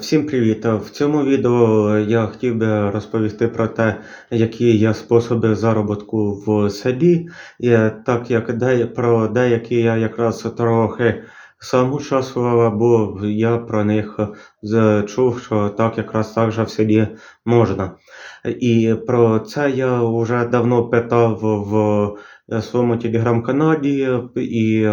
Всім привіт! В цьому відео я хотів би розповісти про те, які є способи заробітку в селі, і так як де, про деякі я якраз трохи сам участвував, бо я про них чув, що так якраз так же в селі можна. І про це я вже давно питав в своєму телеграм-каналі, і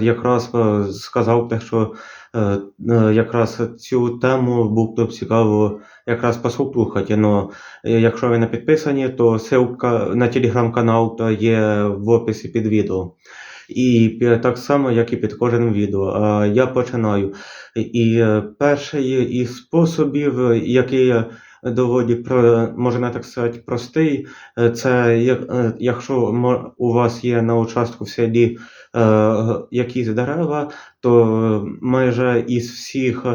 якраз е, сказав те, що е, е, якраз цю тему було б цікаво якраз послухати. Но е, якщо ви не підписані, то ссылка на телеграм-канал є в описі під відео. І так само, як і під кожним відео. Я починаю. І е, перший із способів, е, який доволі можна так сказати, простий, е, це е, якщо у вас є на участку в селі е, якісь дерева, то майже із всіх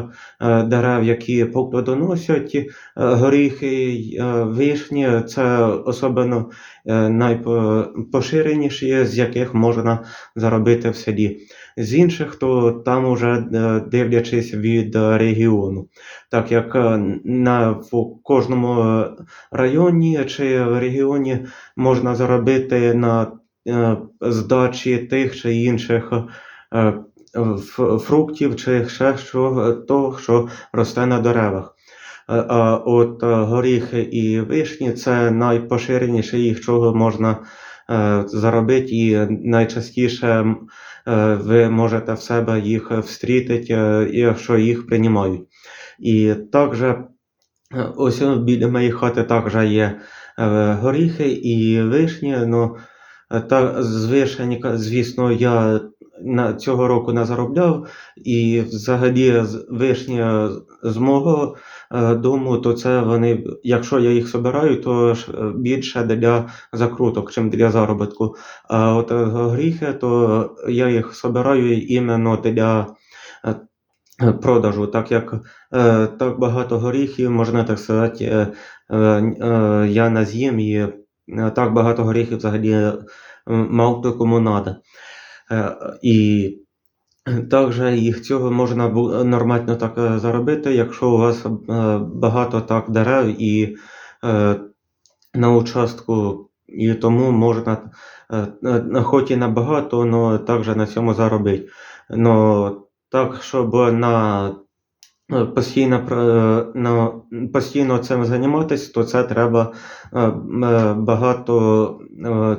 дерев, які плодоносять, горіхи, вишні, це особливо найпоширеніші, з яких можна заробити в селі. З інших, то там уже дивлячись від регіону. Так як на в кожному е, районі чи регіоні можна заробити на е, здачі тих чи інших е, фруктів чи ще що, того, що росте на деревах. А от горіхи і вишні це найпоширеніші, їх чого можна заробити, і найчастіше ви можете в себе їх встрітити, якщо їх приймають. І також ось біля моєї хати також є е, горіхи і вишні. Ну, е, та з вишень, звісно, я на цього року не заробляв, і взагалі е, з мого е, дому, то це вони, якщо я їх собираю, то е, більше для закруток, чим для заробітку. А от е, горіхи, то я їх собираю іменно для е, е, продажу, так як е, так багато горіхів, можна так сказати, е, е, я не з'їм і так багато горіхів взагалі мало хто кому надо. І також їх цього можна нормально так заробити, якщо у вас багато так дерев і на участку, і тому можна, хоч і набагато, але також на цьому заробити. Но так, щоб на е, постійно, на, постійно цим займатися, то це треба е, е, багато е,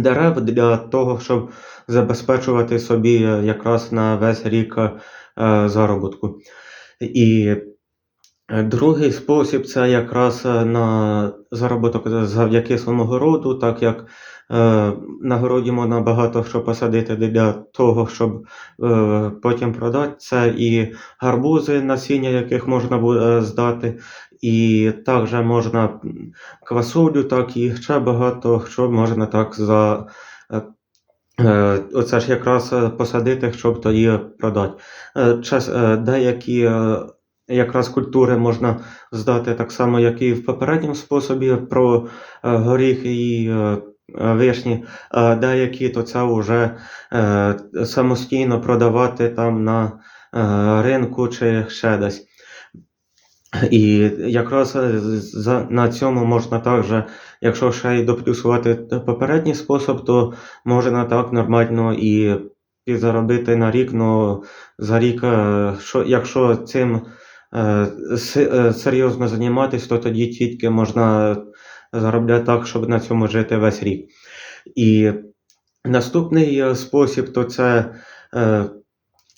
дерев для того, щоб забезпечувати собі е, якраз на весь рік е, заробітку. І е, другий спосіб це якраз е, на заробіток завдяки своєму городу, так як е, на городі можна багато що посадити для того, щоб е, потім продати. Це і гарбузи, насіння яких можна буде здати, і також можна квасолю, так і ще багато що можна так за. е, Е, Оце ж якраз е, посадити, щоб тоді продати. Е, Час, е, деякі е, якраз культури можна здати так само, як і в попередньому способі про е, горіхи і е, е, вишні, а деякі то це вже е, самостійно продавати там на е, ринку чи ще десь. І якраз е, на цьому можна також, якщо ще й доплюсувати попередній спосіб, то можна так нормально і підзаробити на рік, но за рік, е, що, якщо цим е, се- е, серйозно займатися, то тоді тільки можна заробляти так, щоб на цьому жити весь рік. І наступний е, спосіб то це е,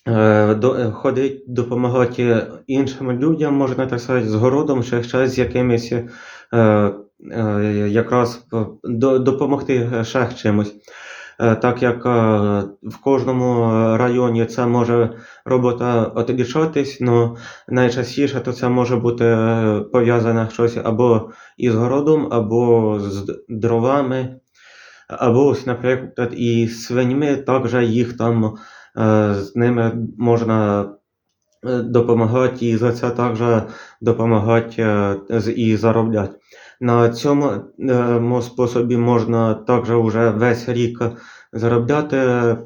е, е, ходить, допомагати іншим людям, можна так сказати, з городом чи ще з якимись е, е, якраз до, допомогти ще чимось. Е, Так як е, в кожному районі це може робота отлічатись, але найчастіше то це може бути е, пов'язане щось або із городом, або з дровами, або, ось, наприклад, і свиньми, також їх там з ними можна допомагати, і за це також допомагати і заробляти. На цьому е, способі можна також вже весь рік заробляти,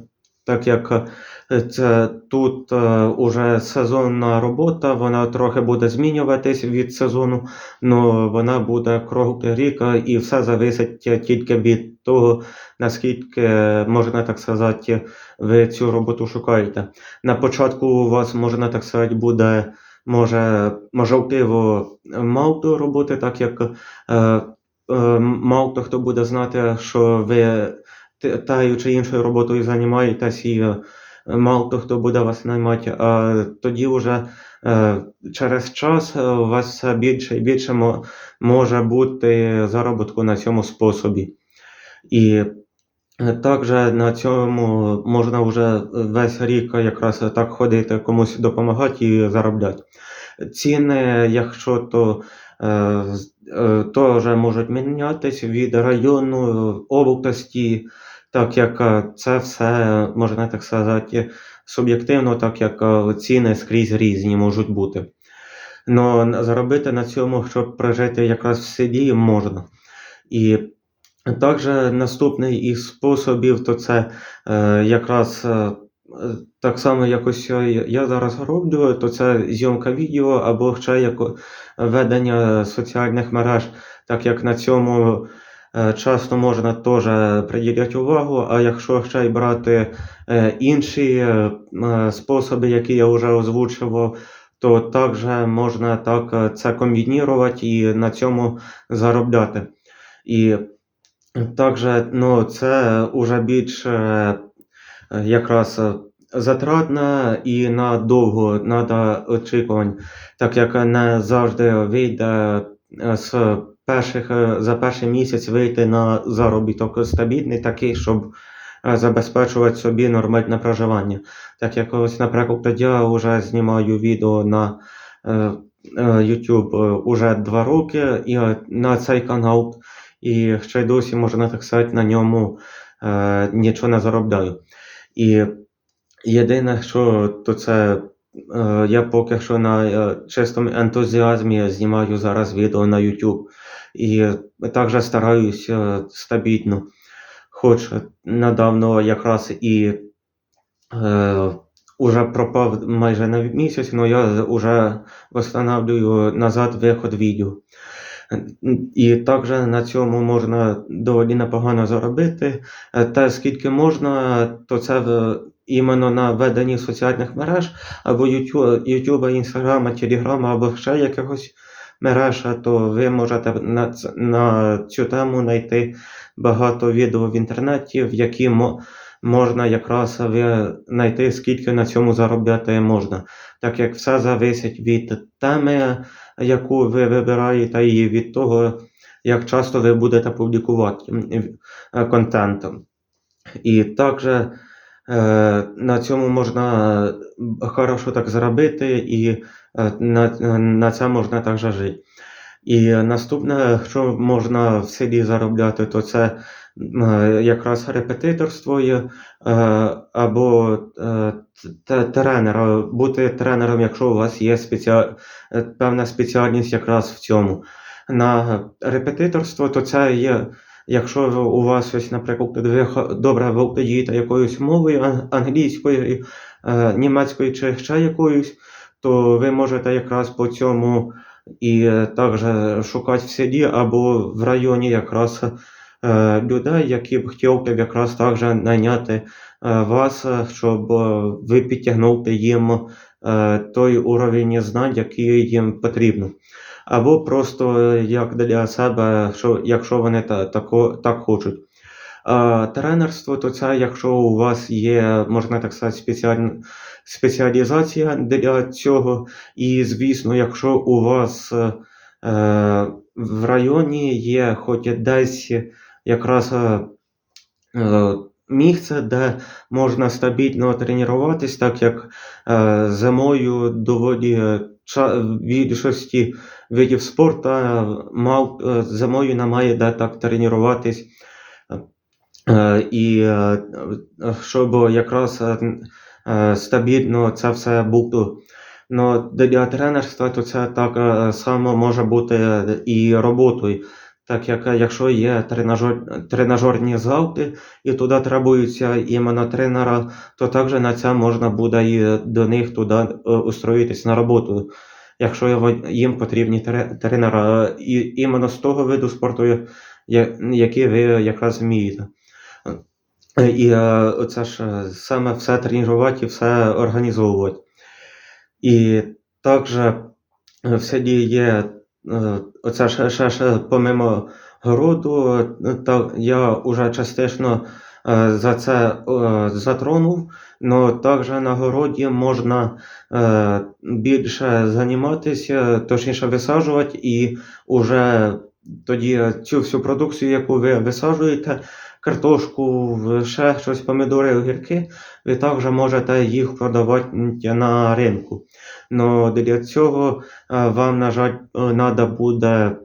так як Е, Це тут е, уже сезонна робота, вона трохи буде змінюватись від сезону, але вона буде круглий рік, і все залежить тільки від того, наскільки, можна так сказати, ви цю роботу шукаєте. На початку у вас, можна так сказати, буде може можливо мало тої роботи, так як е, е, мало хто буде знати, що ви таю чи іншою роботою займаєтесь, і е, мало хто буде вас наймати, а тоді вже е, через час е, у вас більше і більше може бути заробітку на цьому способі. І е, також на цьому можна вже весь рік якраз так ходити, комусь допомагати і заробляти. Ціни, якщо то е, е, теж можуть мінятись від району, області, так як е, це все, можна так сказати, суб'єктивно, так як ціни скрізь різні можуть бути. Но заробити на цьому, щоб прожити якраз в селі, можна. І також наступний із способів, то це е, якраз е, так само якось я, зараз роблю, то це зйомка відео або ще як ведення соціальних мереж, так як на цьому е, часто можна теж приділяти увагу, а якщо ще й брати е, інші е, е, способи, які я вже озвучував, то також можна так е, це комбінувати і на цьому заробляти. І також ну, це вже більш е, е, якраз е, затратно і на довго треба очікувань, так як не завжди вийде е, з перших, е, за перший місяць вийти на заробіток стабільний, такий, щоб забезпечувати собі нормальне проживання. Так як ось, наприклад, я вже знімаю відео на YouTube уже два роки і на цей канал, і ще й досі, можна так сказати, на ньому е, нічого не заробляю. І єдине, що то це е, я поки що на е, чистому ентузіазмі знімаю зараз відео на YouTube. І також стараюся стабільно. Хоч недавно якраз і е, уже пропав майже на місяць, але я вже встановлюю назад виход відео. І також на цьому можна доволі непогано заробити. Е, Та скільки можна, то це іменно на веденні соціальних мереж або YouTube, Інстаграма, Телеграма, або ще якихось мереж, то ви можете на, на цю тему знайти багато відео в інтернеті, в які можна якраз знайти, скільки на цьому заробляти можна. Так як все залежить від теми, яку ви вибираєте, і від того, як часто ви будете публікувати е, контент. І також е, на цьому можна е, хорошо так заробити, і е, на, на це можна також жити. І наступне, що можна в селі заробляти, то це е, якраз репетиторство е, або е, т- тренер, бути тренером, якщо у вас є спеціа... е, певна спеціальність якраз в цьому. На репетиторство, то це є, якщо у вас ось, наприклад, ви добре володієте якоюсь мовою англійською, е, німецькою чи ще якоюсь, то ви можете якраз по цьому і е, також шукати в селі або в районі якраз е, людей, які б хотіли якраз також найняти е, вас, е, щоб е, ви підтягнули їм е, той уровень знань, який їм потрібно. Або просто е, як для себе, що, якщо вони та, тако, так хочуть. Тренерство то це, якщо у вас є, можна так сказати, спеціаль... спеціалізація для цього. І, звісно, якщо у вас е, е, в районі є хоч десь якраз е, е, місце, де можна стабільно тренуватись, так як е, зимою доволі більшості видів спорту мав, зимою немає де так тренуватись. І щоб якраз стабільно це все було. Но для тренерства то це так само може бути і роботою, Так як е, якщо є тренажер, тренажерні залки і туди требуються іменно тренера, то також на це можна буде і до них туди е, устроїтись на роботу. Якщо їм потрібні тре- тренера і іменно з того виду спорту, який ви якраз вмієте. Е, І це ж саме все тренувати і все організовувати. І також в селі є оце ще, ще, ще помимо городу, е, та я вже частично е, за це е, затронув, але також на городі можна е, більше займатися, точніше висаджувати, і вже тоді цю всю продукцію, яку ви висаджуєте, картошку, ще щось, помідори, огірки, ви також можете їх продавати на ринку. Но для цього е, вам, на жаль, треба буде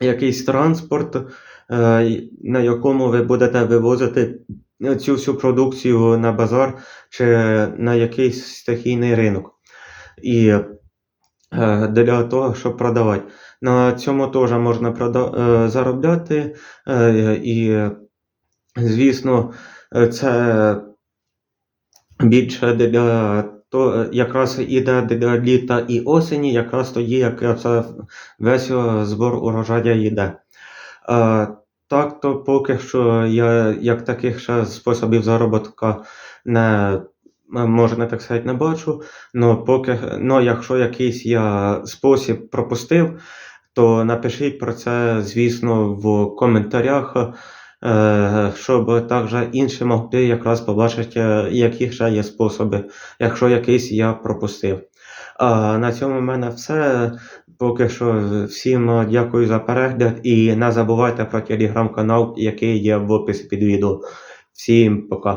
якийсь транспорт, е, на якому ви будете вивозити цю всю продукцію на базар чи на якийсь стихійний ринок. І е, для того, щоб продавати. На цьому теж можна заробляти. І, звісно, е, це більше для то якраз іде для літа і осені, якраз тоді, як це весь е, збор урожаю йде. Е, так, то поки що я як таких ще способів заробітка не можна так сказати, не бачу. Но поки, но якщо якийсь я спосіб пропустив, то напишіть про це, звісно, в коментарях, е, щоб також інші могли якраз побачити, е, які ще є способи, якщо якийсь я пропустив. А на цьому в мене все. Поки що всім дякую за перегляд і не забувайте про телеграм-канал, який є в описі під відео. Всім пока.